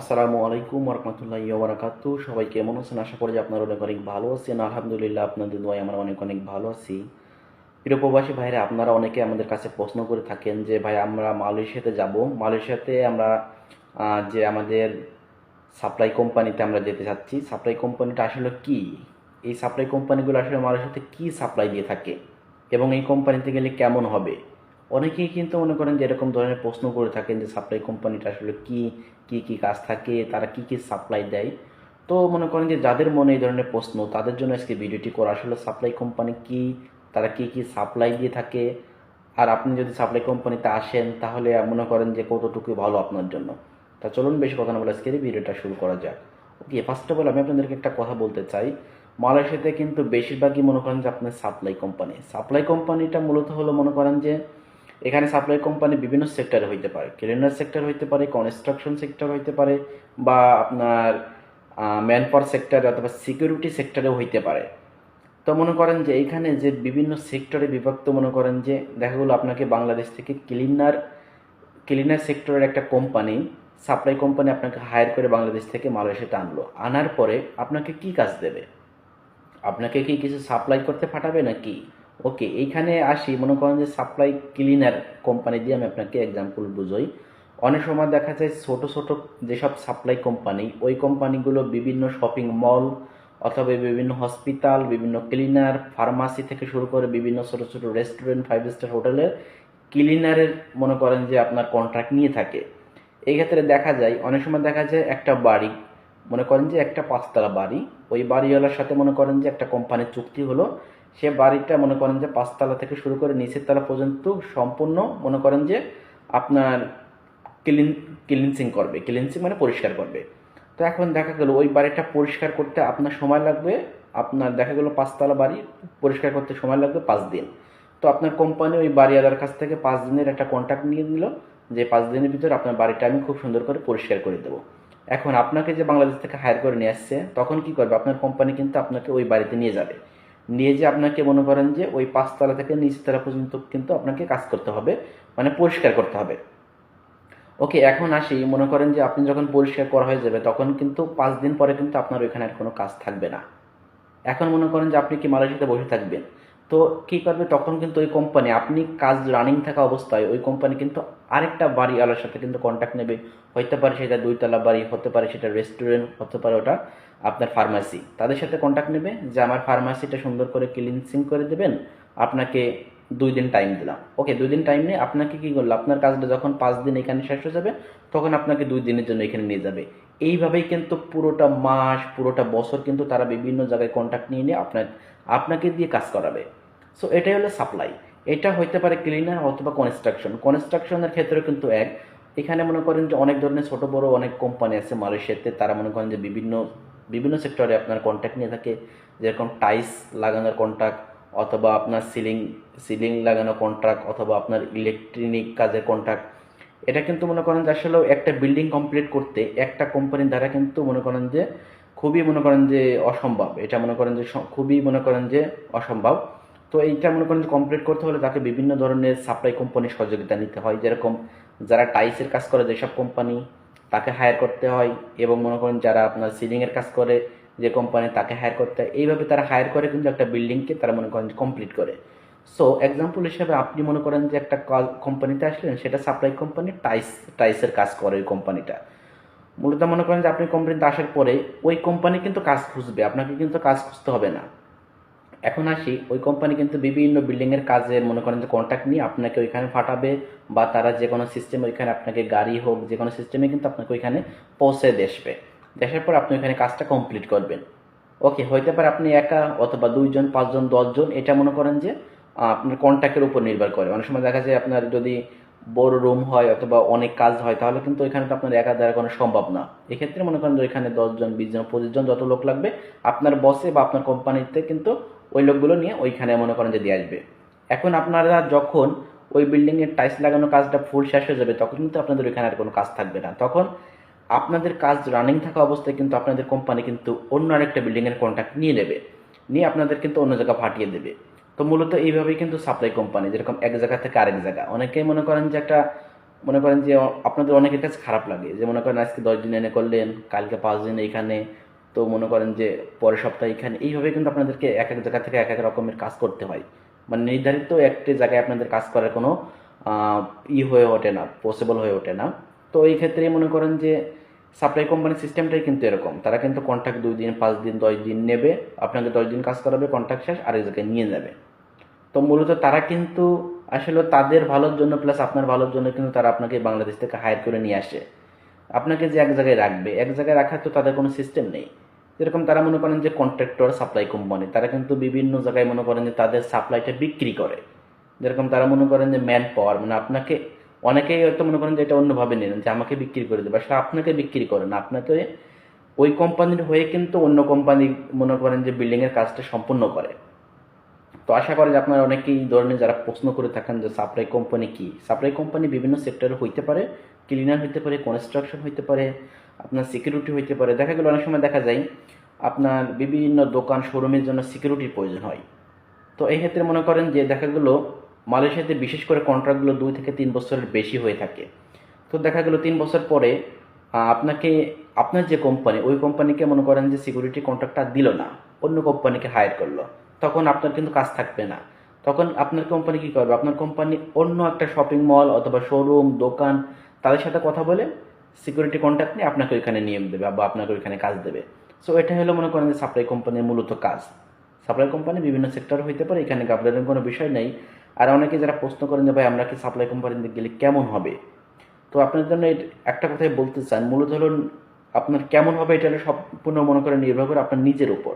আসসালামু আলাইকুম রহমতুল্লাহ বারাকাতু সবাই কেমন আছেন? আশা করি যে আপনারা অনেক অনেক ভালো আছেন। আলহামদুলিল্লাহ আপনাদের দোয়ায় আমরা অনেক অনেক ভালো আছি। প্রিয় প্রবাসী ভাইরা, আপনারা অনেকে আমাদের কাছে প্রশ্ন করে থাকেন যে, ভাই, আমরা মালয়েশিয়াতে যাব? মালয়েশিয়াতে আমরা যে আমাদের সাপ্লাই কোম্পানিতে আমরা যেতে চাচ্ছি সাপ্লাই কোম্পানিটা আসলে কি? এই সাপ্লাই কোম্পানিগুলো আসলে মালয়েশিয়াতে কি সাপ্লাই দিয়ে থাকে? এবং এই কোম্পানিতে গেলে কেমন হবে? অনেকেই কিন্তু মনে করেন যে এরকম ধরনের প্রশ্ন করে থাকেন যে সাপ্লাই কোম্পানিটা আসলে কি কি কি কাজ থাকে, তারা কি কি সাপ্লাই দেয়। তো মনে করেন যে যাদের মনে এই ধরনের প্রশ্ন, তাদের জন্য আজকে ভিডিওটি করা আসলে সাপ্লাই কোম্পানি কি, তারা কি কি সাপ্লাই দিয়ে থাকে। আর আপনি যদি সাপ্লাই কোম্পানিতে আসেন, তাহলে মনে করেন যে কতটুকু ভালো আপনার জন্য। তা চলুন বেশি কথা না বলে আজকের ভিডিওটা শুরু করা যাক। ওকে ফার্স্ট অফ অল আমি আপনাদেরকে একটা কথা বলতে চাই। মালয়েশিয়াতে কিন্তু বেশিরভাগই মনে করেন যে আপনার সাপ্লাই কোম্পানি সাপ্লাই কোম্পানিটা মূলত হলো মনে করেন যে এখানে সাপ্লাই কোম্পানি বিভিন্ন সেক্টরে হইতে পারে। ক্লিনার সেক্টর হইতে পারে কনস্ট্রাকশন সেক্টর হইতে পারে বা আপনার ম্যান পাওয়ার সেক্টরে অথবা সিকিউরিটি সেক্টরেও হইতে পারে। তো মনে করেন যে এইখানে যে বিভিন্ন সেক্টরে বিভক্ত, মনে করেন যে দেখা গেলো আপনাকে বাংলাদেশ থেকে ক্লিনার ক্লিনার সেক্টরের একটা কোম্পানি সাপ্লাই কোম্পানি আপনাকে হায়ার করে বাংলাদেশ থেকে মালয়েশিয়াতে আনলো। আনার পরে আপনাকে কি কাজ দেবে? আপনাকে কি কিছু সাপ্লাই করতে পাঠাবে নাকি? ওকে এইখানে আসি। মনে করেন যে সাপ্লাই ক্লিনার কোম্পানি দিয়ে আমি আপনাকে এক্সাম্পল বুঝোই। অনেক সময় দেখা যায় ছোট ছোট যেসব সাপ্লাই কোম্পানি ওই কোম্পানিগুলো বিভিন্ন শপিং মল অথবা বিভিন্ন হসপিটাল বিভিন্ন ক্লিনার ফার্মাসি থেকে শুরু করে বিভিন্ন ছোট ছোট রেস্টুরেন্ট ফাইভ স্টার হোটেলে ক্লিনারের মনে করেন যে আপনার কন্ট্রাক্ট নিয়ে থাকে। এই ক্ষেত্রে দেখা যায়, অনেক সময় দেখা যায় একটা বাড়ি, মনে করেন যে একটা পাঁচতলা বাড়ি, ওই বাড়িওয়ালার সাথে মনে করেন যে একটা কোম্পানির চুক্তি হলো সে বাড়িটা মনে করেন যে পাঁচতলা থেকে শুরু করে নিচের তলা পর্যন্ত সম্পূর্ণ মনে করেন যে আপনার ক্লিন, ক্লিনসিং করবে। ক্লিনসিং মানে পরিষ্কার করবে। তো এখন দেখা গেল ওই বাড়িটা পরিষ্কার করতে আপনার সময় লাগবে। আপনার দেখা গেলো পাঁচতলা বাড়ি পরিষ্কার করতে সময় লাগবে পাঁচ দিন। তো আপনার কোম্পানি ওই বাড়িওয়ালার কাছ থেকে পাঁচ দিনের একটা কন্ট্যাক্ট নিয়ে নিল যে পাঁচ দিনের ভিতরে আপনার বাড়িটা আমি খুব সুন্দর করে পরিষ্কার করে দেবো। এখন আপনাকে যে বাংলাদেশ থেকে হায়ার করে নিয়ে আসছে, তখন কি করবে? আপনার কোম্পানি কিন্তু আপনাকে ওই বাড়িতে নিয়ে যাবে। নিয়ে যে আপনাকে মনে করেন যে ওই পাঁচতলা থেকে নিচতলা পর্যন্ত কিন্তু আপনাকে কাজ করতে হবে মানে পরিষ্কার করতে হবে। ওকে, এখন আসি, মনে করেন যে আপনি যখন পরিষ্কার করা হয়ে যাবে, তখন কিন্তু পাঁচ দিন পরে কিন্তু আপনার ওইখানে আর কোনো কাজ থাকবে না। এখন মনে করেন যে আপনি কি মালয়েশিয়াতে বসে থাকবেন? তো কি করবে? তখন কিন্তু ওই কোম্পানি আপনি কাজ রানিং থাকা অবস্থায় ওই কোম্পানি কিন্তু আরেকটা বাড়িওয়ালার সাথে কিন্তু কন্ট্যাক্ট নেবে। হতে পারে সেটা দুইতলা বাড়ি, হতে পারে সেটা রেস্টুরেন্ট হতে পারে ওটা আপনার ফার্মাসি তাদের সাথে কন্ট্যাক্ট নেবে যে, আমার ফার্মাসিটা সুন্দর করে ক্লিনসিং করে দেবেন, আপনাকে দুই দিন টাইম দিলাম। ওকে দুই দিন টাইম নিয়ে আপনাকে কি করল? আপনার কাজটা যখন পাঁচ দিন এখানে শেষ হয়ে যাবে, তখন আপনাকে দুই দিনের জন্য এখানে নিয়ে যাবে। এইভাবেই কিন্তু পুরোটা মাস, পুরোটা বছর কিন্তু তারা বিভিন্ন জায়গায় কন্ট্যাক্ট নিয়ে নিয়ে আপনার, আপনাকে দিয়ে কাজ করাবে। সো এটাই হলো সাপ্লাই এটা হইতে পারে ক্লিনার অথবা কনস্ট্রাকশন কনস্ট্রাকশনের ক্ষেত্রে কিন্তু এক। এখানে মনে করেন যে অনেক ধরনের ছোট, বড় অনেক কোম্পানি আছে মালয়েশিয়াতে তারা মনে করেন যে বিভিন্ন বিভিন্ন সেক্টরে আপনার কন্ট্যাক্ট নিয়ে থাকে। যেরকম টাইলস লাগানোর কন্ট্রাক্ট অথবা আপনার সিলিং সিলিং লাগানো কন্ট্রাক্ট অথবা আপনার ইলেকট্রনিক কাজের কন্ট্রাক্ট এটা কিন্তু মনে করেন যে আসলে একটা বিল্ডিং কমপ্লিট করতে একটা কোম্পানির দ্বারা কিন্তু মনে করেন যে খুবই মনে করেন যে অসম্ভব। এটা মনে করেন যে খুবই মনে করেন যে অসম্ভব। তো এইটা মনে করেন যে কমপ্লিট করতে হলে তাকে বিভিন্ন ধরনের সাপ্লাই কোম্পানির সহযোগিতা নিতে হয়। যেরকম যারা টাইসের কাজ করে যেসব কোম্পানি তাকে হায়ার করতে হয় এবং মনে করেন যারা আপনার সিলিংয়ের কাজ করে যে কোম্পানি তাকে হায়ার করতে হয়। এইভাবে তারা হায়ার করে কিন্তু একটা বিল্ডিংকে তারা মনে করেন কমপ্লিট করে। সো এক্সাম্পল হিসাবে আপনি মনে করেন যে একটা কোম্পানিতে আসলেন, সেটা সাপ্লাই কোম্পানি টাইস টাইসের কাজ করে ওই কোম্পানিটা মূলত মনে করেন যে আপনি কোম্পানিতে আসার পরে ওই কোম্পানি কিন্তু কাজ খুঁজবে। আপনাকে কিন্তু কাজ খুঁজতে হবে না। এখন আসি, ওই কোম্পানি কিন্তু বিভিন্ন বিল্ডিংয়ের কাজের, মনে করেন যে কন্ট্যাক্ট নিয়ে আপনাকে ওইখানে ফাটাবে বা তারা যে কোনো সিস্টেম ওইখানে আপনাকে গাড়ি হোক, যে কোনো সিস্টেমে কিন্তু আপনাকে ওইখানে পৌঁছে দেশবে দেশের পর আপনি ওইখানে কাজটা কমপ্লিট করবেন। ওকে হইতে পারে আপনি একা অথবা দুইজন, পাঁচজন, দশজন, এটা মনে করেন যে আপনার কন্ট্যাক্টের উপর নির্ভর করে। অনেক সময় দেখা যায় আপনার যদি বড় রুম হয় অথবা অনেক কাজ হয়, তাহলে কিন্তু ওইখানে তো আপনার একা দ্বারা কোনো সম্ভব না। এক্ষেত্রে মনে করেন যে ওইখানে দশজন পঁচিশ জন যত লোক লাগবে, আপনার বসে বা আপনার কোম্পানিতে কিন্তু ওই লোকগুলো নিয়ে ওইখানে মনে করেন যে দিয়ে আসবে। এখন আপনারা যখন ওই বিল্ডিংয়ের টাইলস লাগানো কাজটা ফুল শেষ হয়ে যাবে, তখন কিন্তু আপনাদের ওইখানে আর কোনো কাজ থাকবে না। তখন আপনাদের কাজ রানিং থাকা অবস্থায় কিন্তু আপনাদের কোম্পানি কিন্তু অন্য আরেকটা বিল্ডিংয়ের কন্ট্যাক্ট নিয়ে নেবে। নিয়ে আপনাদের কিন্তু অন্য জায়গা ফাটিয়ে দেবে। তো মূলত এইভাবেই কিন্তু সাপ্লাই কোম্পানি যেরকম এক জায়গা থেকে আরেক জায়গা। অনেকেই মনে করেন যে একটা, মনে করেন যে আপনাদের অনেকের কাছে খারাপ লাগে। যে মনে করেন আজকে দশ দিন এনে করলেন, কালকে পাঁচ দিন এইখানে, তো মনে করেন যে পরের সপ্তাহে এখানে এইভাবে কিন্তু আপনাদেরকে এক এক জায়গা থেকে এক এক রকমের কাজ করতে হয়। মানে নির্ধারিত একটি জায়গায় আপনাদের কাজ করার কোনো ই হয়ে ওঠে না পসিবল হয়ে ওঠে না। তো এই ক্ষেত্রে মনে করেন যে সাপ্লাই কোম্পানির সিস্টেমটাই কিন্তু এরকম। তারা কিন্তু কন্ট্রাক্ট দুই দিন, পাঁচ দিন, দশ দিন নেবে, আপনাকে দশ দিন কাজ করাবে কন্ট্রাক্ট শেষ, আরেক জায়গায় নিয়ে যাবে। তো মূলত তারা কিন্তু আসলে তাদের ভালোর জন্য প্লাস আপনার ভালোর জন্য কিন্তু তারা আপনাকে বাংলাদেশ থেকে হায়ার করে নিয়ে আসে। আপনাকে যে এক জায়গায় রাখবে, এক জায়গায় রাখার তো তাদের কোনো সিস্টেম নেই। যেরকম তারা মনে করেন যে কন্ট্রাক্টর সাপ্লাই কোম্পানি তারা কিন্তু বিভিন্ন জায়গায় মনে করেন যে তাদের সাপ্লাইটা বিক্রি করে। যেরকম তারা মনে করেন যে ম্যান পাওয়ার মানে আপনাকে, অনেকেই হয়তো মনে করেন যে এটা অন্যভাবে নেন যে আমাকে বিক্রি করে দেবে, আসলে আপনাকে বিক্রি করে না। আপনাকে ওই কোম্পানির হয়ে কিন্তু অন্য কোম্পানি মনে করেন যে বিল্ডিংয়ের কাজটা সম্পূর্ণ করে। তো আশা করি আপনারা অনেকেই ধরনের যারা প্রশ্ন করে থাকেন যে সাপ্লাই কোম্পানি কি? সাপ্লাই কোম্পানি বিভিন্ন সেক্টরে হইতে পারে ক্লিনার হইতে পারে কনস্ট্রাকশন হইতে পারে, আপনার সিকিউরিটি হইতে পারে। দেখা গেল অনেক সময় দেখা যায়, আপনার বিভিন্ন দোকান শোরুমের জন্য সিকিউরিটির প্রয়োজন হয়। তো এই ক্ষেত্রে মনে করেন যে দেখা গেল মালয়েশিয়াতে বিশেষ করে কন্ট্রাক্টগুলো দুই থেকে তিন বছরের বেশি হয়ে থাকে। তো দেখা গেল তিন বছর পরে আপনাকে, আপনার যে কোম্পানি ওই কোম্পানিকে মনে করেন যে সিকিউরিটি কন্ট্রাক্টটা দিল না, অন্য কোম্পানিকে হায়ার করল। তখন আপনার কিন্তু কাজ থাকবে না। তখন আপনার কোম্পানি কি করবে? আপনার কোম্পানি অন্য একটা শপিং মল অথবা শোরুম দোকান, তাদের সাথে কথা বলে সিকিউরিটি কন্ট্রাক্ট নিয়ে আপনাকে ওইখানে নিয়ম দেবে বা আপনাকে ওইখানে কাজ দেবে। সো এটা হলো মনে করেন যে সাপ্লাই কোম্পানির মূলত কাজ। সাপ্লাই কোম্পানি বিভিন্ন সেক্টর হইতে পারে, এখানে গাবলারের কোনো বিষয় নেই। আর অনেকে যারা প্রশ্ন করেন যে, ভাই, আমরা কি সাপ্লাই কোম্পানিতে গেলে কেমন হবে? তো আপনার জন্য একটা কথাই বলতে চান মূলত হলো আপনার কেমন হবে এটা সম্পূর্ণ মনে করে নির্ভর করে আপনার নিজের উপর।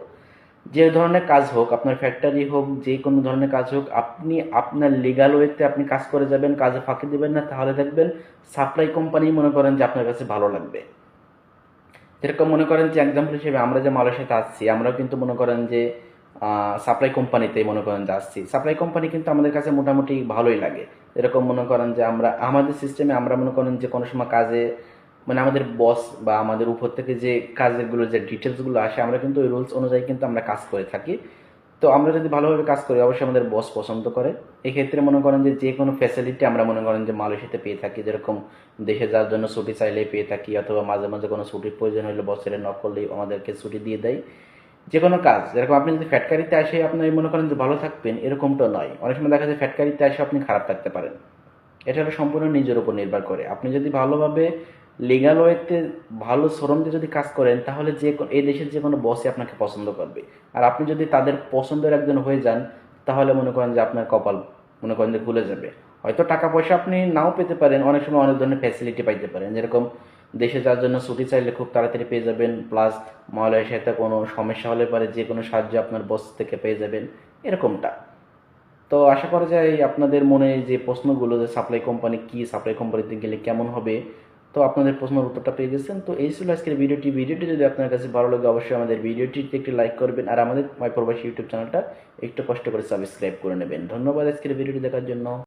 যে ধরনের কাজ হোক, আপনার ফ্যাক্টরি হোক, যে কোনো ধরনের কাজ হোক, আপনি আপনার লিগাল ওয়েতে আপনি কাজ করে যাবেন, কাজে ফাঁকি দেবেন না, তাহলে দেখবেন সাপ্লাই কোম্পানি মনে করেন যে আপনার কাছে ভালো লাগবে। যেরকম মনে করেন যে এক্সাম্পল হিসেবে আমরা যে মালয়েশিয়াতে আসছি, আমরাও কিন্তু মনে করেন যে সাপ্লাই কোম্পানিতে মনে করেন যে আসছি। সাপ্লাই কোম্পানি কিন্তু আমাদের কাছে মোটামুটি ভালোই লাগে। এরকম মনে করেন যে আমরা, আমাদের সিস্টেমে আমরা মনে করেন যে কোনো সময় কাজে মানে আমাদের বস বা আমাদের উপর থেকে যে কাজেরগুলো যে ডিটেলসগুলো আসে, আমরা কিন্তু ওই রুলস অনুযায়ী কিন্তু আমরা কাজ করে থাকি। তো আমরা যদি ভালোভাবে কাজ করি, অবশ্যই আমাদের বস পছন্দ করে। এক্ষেত্রে মনে করেন যে যে কোনো ফ্যাসিলিটি আমরা মনে করেন যে মালয়েশিয়াতে পেয়ে থাকি, যেরকম দেশে যাওয়ার জন্য ছুটি চাইলেই পেয়ে থাকি, অথবা মাঝে মাঝে কোনো ছুটির প্রয়োজন হলে বসের নক করলেই আমাদেরকে ছুটি দিয়ে দেয়। যে কোনো কাজ, যেরকম আপনি যদি ফ্যাটকারিতে আসে, আপনি মনে করেন যে ভালো থাকবেন, এরকমটা নয়। অনেক সময় দেখা যায় ফ্যাটকারিতে আসে আপনি খারাপ থাকতে পারেন। এটা সম্পূর্ণ নিজের উপর নির্ভর করে। আপনি যদি ভালোভাবে লিগাল ওয়েতে ভালো শ্রম দিয়ে যদি কাজ করেন, তাহলে যে এই দেশের যে কোনো বসই আপনাকে পছন্দ করবে। আর আপনি যদি তাদের পছন্দের একজন হয়ে যান, তাহলে মনে করেন যে আপনার কপাল মনে করেন যে খুলে যাবে। হয়তো টাকা পয়সা আপনি নাও পেতে পারেন, অনেক সময় অনেক ধরনের ফ্যাসিলিটি পাইতে পারেন। যেরকম দেশে যাওয়ার জন্য ছুটি চাইলে খুব তাড়াতাড়ি পেয়ে যাবেন প্লাস মালয়েশিয়াতে কোনো সমস্যা হলে পারে যে কোনো সাহায্য আপনার বস থেকে পেয়ে যাবেন, এরকমটা। তো আশা করা যায় আপনাদের মনে যে প্রশ্নগুলো যে সাপ্লাই কোম্পানি কি সাপ্লাই কোম্পানিতে গেলে কেমন হবে তো আপনাদের প্রশ্নের উত্তরটা পেয়ে গেছেন। তো এই ছিল আজকের ভিডিওটি। ভিডিওটি যদি আপনার কাছে ভালো লাগে, অবশ্যই আমাদের ভিডিওটিতে একটি লাইক করবেন আর আমাদের মাইপ্রবাসী ইউটিউব চ্যানেলটা একটু কষ্ট করে সাবস্ক্রাইব করে নেবেন। ধন্যবাদ আজকের ভিডিওটি দেখার জন্য।